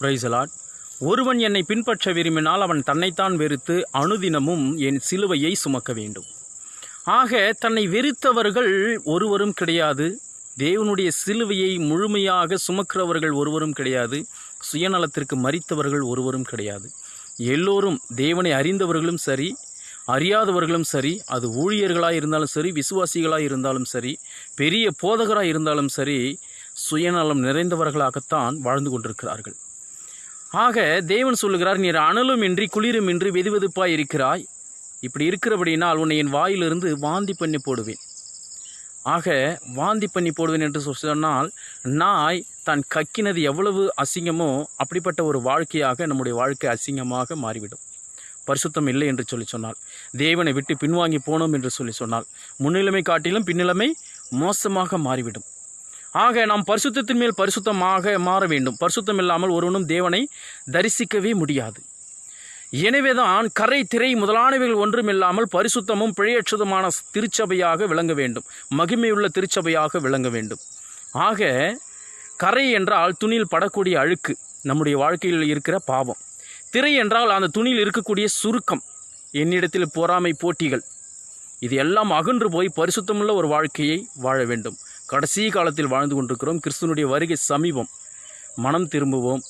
பிரைசலாட். ஒருவன் என்னை பின்பற்ற விரும்பினால் அவன் தன்னைத்தான் வெறுத்து அணுதினமும் என் சிலுவையை சுமக்க வேண்டும். ஆக தன்னை வெறுத்தவர்கள் ஒருவரும் கிடையாது. தேவனுடைய சிலுவையை முழுமையாக சுமக்கிறவர்கள் ஒருவரும் கிடையாது. சுயநலத்திற்கு மறித்தவர்கள் ஒருவரும் கிடையாது. எல்லோரும் தேவனை அறிந்தவர்களும் சரி அறியாதவர்களும் சரி அது ஊழியர்களாக இருந்தாலும் சரி விசுவாசிகளாக இருந்தாலும் சரி பெரிய போதகராக இருந்தாலும் சரி சுயநலம் நிறைந்தவர்களாகத்தான் வாழ்ந்து கொண்டிருக்கிறார்கள். ஆக தேவன் சொல்லுகிறார் நீர் அனலும் இன்றி குளிரும் இன்றி வெதுவெதுப்பாய் இருக்கிறாய். இப்படி இருக்கிறபடினால் உன்னை என் வாயிலிருந்து வாந்தி பண்ணி போடுவேன். ஆக வாந்தி பண்ணி போடுவேன் என்று சொன்னால் நாய் தான் கக்கினது எவ்வளவு அசிங்கமோ அப்படிப்பட்ட ஒரு வாழ்க்கையாக நம்முடைய வாழ்க்கை அசிங்கமாக மாறிவிடும். பரிசுத்தம் இல்லை என்று சொல்லி சொன்னால் தேவனை விட்டு பின்வாங்கி போனோம் என்று சொல்லி சொன்னால் முன்னிலைமை காட்டிலும் பின்னிலைமை மோசமாக மாறிவிடும். ஆக நாம் பரிசுத்தத்தின் மேல் பரிசுத்தமாக மாற வேண்டும். பரிசுத்தம் இல்லாமல் ஒருவனும் தேவனை தரிசிக்கவே முடியாது. எனவேதான் கரை திரை முதலானவைகள் ஒன்றுமில்லாமல் பரிசுத்தமும் பிழையற்றதுமான திருச்சபையாக விளங்க வேண்டும். மகிமையுள்ள திருச்சபையாக விளங்க வேண்டும். ஆக கரை என்றால் துணியில் படக்கூடிய அழுக்கு நம்முடைய வாழ்க்கையில் இருக்கிற பாவம். திரை என்றால் அந்த துணியில் இருக்கக்கூடிய சுருக்கம் என்னிடத்தில் பொறாமை போட்டிகள். இது எல்லாம் அகன்று போய் பரிசுத்தமுள்ள ஒரு வாழ்க்கையை வாழ வேண்டும். கடைசி காலத்தில் வாழ்ந்து கொண்டிருக்கிறோம். கிறிஸ்துவனுடைய வருகை சமீபம். மனம் திரும்புவோம்.